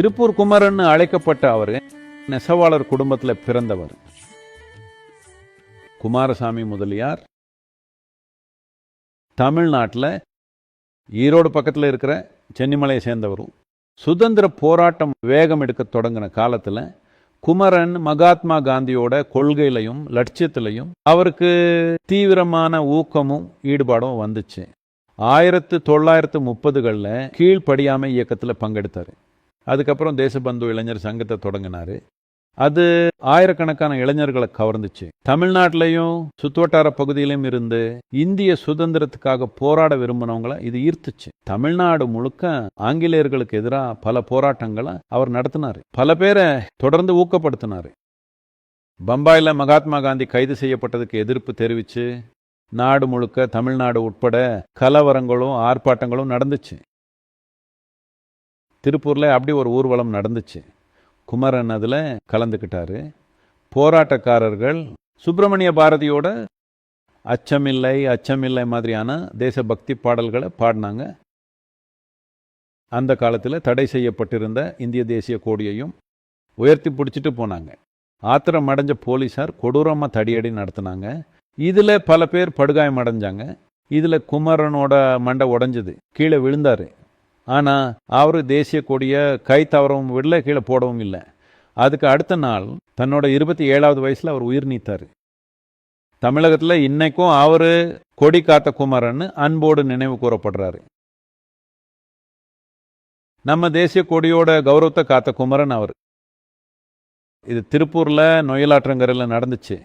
திருப்பூர் குமரன் அழைக்கப்பட்ட அவர் நெசவாளர் குடும்பத்தில் பிறந்தவர். குமாரசாமி முதலியார். தமிழ்நாட்டில் ஈரோடு பக்கத்தில் இருக்கிற சென்னிமலையை சேர்ந்தவரும். சுதந்திர போராட்டம் வேகம் எடுக்க தொடங்கின காலத்தில் குமரன் மகாத்மா காந்தியோட கொள்கையிலையும் லட்சியத்திலையும் அவருக்கு தீவிரமான ஊக்கமும் ஈடுபாடும் வந்துச்சு. ஆயிரத்து தொள்ளாயிரத்து முப்பதுகளில் கீழ்ப்படியாமை இயக்கத்தில் பங்கெடுத்தார். அதுக்கப்புறம் தேசபந்து இளைஞர் சங்கத்தை தொடங்கினாரு. அது ஆயிரக்கணக்கான இளைஞர்களை கவர்ந்துச்சு. தமிழ்நாட்டிலையும் சுத்துவட்டார பகுதியிலும் இருந்து இந்திய சுதந்திரத்துக்காக போராட விரும்பினவங்கள இது ஈர்த்துச்சு. தமிழ்நாடு முழுக்க ஆங்கிலேயர்களுக்கு எதிராக பல போராட்டங்களை அவர் நடத்தினாரு. பல பேரை தொடர்ந்து ஊக்கப்படுத்தினாரு. பம்பாயில் மகாத்மா காந்தி கைது செய்யப்பட்டதுக்கு எதிர்ப்பு தெரிவிச்சு நாடு முழுக்க தமிழ்நாடு உட்பட கலவரங்களும் ஆர்ப்பாட்டங்களும் நடந்துச்சு. திருப்பூர்ல அப்படி ஒரு ஊர்வலம் நடந்துச்சு. குமரன் அதில் கலந்துக்கிட்டாரு. போராட்டக்காரர்கள் சுப்பிரமணிய பாரதியோட அச்சமில்லை அச்சமில்லை மாதிரியான தேசபக்தி பாடல்களை பாடினாங்க. அந்த காலத்தில் தடை செய்யப்பட்டிருந்த இந்திய தேசிய கோடியையும் உயர்த்தி பிடிச்சிட்டு போனாங்க. ஆத்திரம் அடைஞ்ச போலீஸார் கொடூரமாக தடியடி நடத்தினாங்க. இதில் பல பேர் படுகாயம் அடைஞ்சாங்க. இதில் குமரனோட மண்டை உடஞ்சது. கீழே விழுந்தாரு. ஆனால் அவர் தேசிய கொடியை கை தவறவும் விடல கீழே போடவும் இல்லை. அதுக்கு அடுத்த நாள் தன்னோட இருபத்தி ஏழாவது வயசில் அவர் உயிர் நீத்தார். தமிழகத்தில் இன்னைக்கும் அவர் கொடி காத்த குமரன் அன்போடு நினைவு கூறப்படுறாரு. நம்ம தேசிய கொடியோட கௌரவத்தை காத்த குமரன் அவர். இது திருப்பூரில் நொயலாற்றங்கரையில் நடந்துச்சு.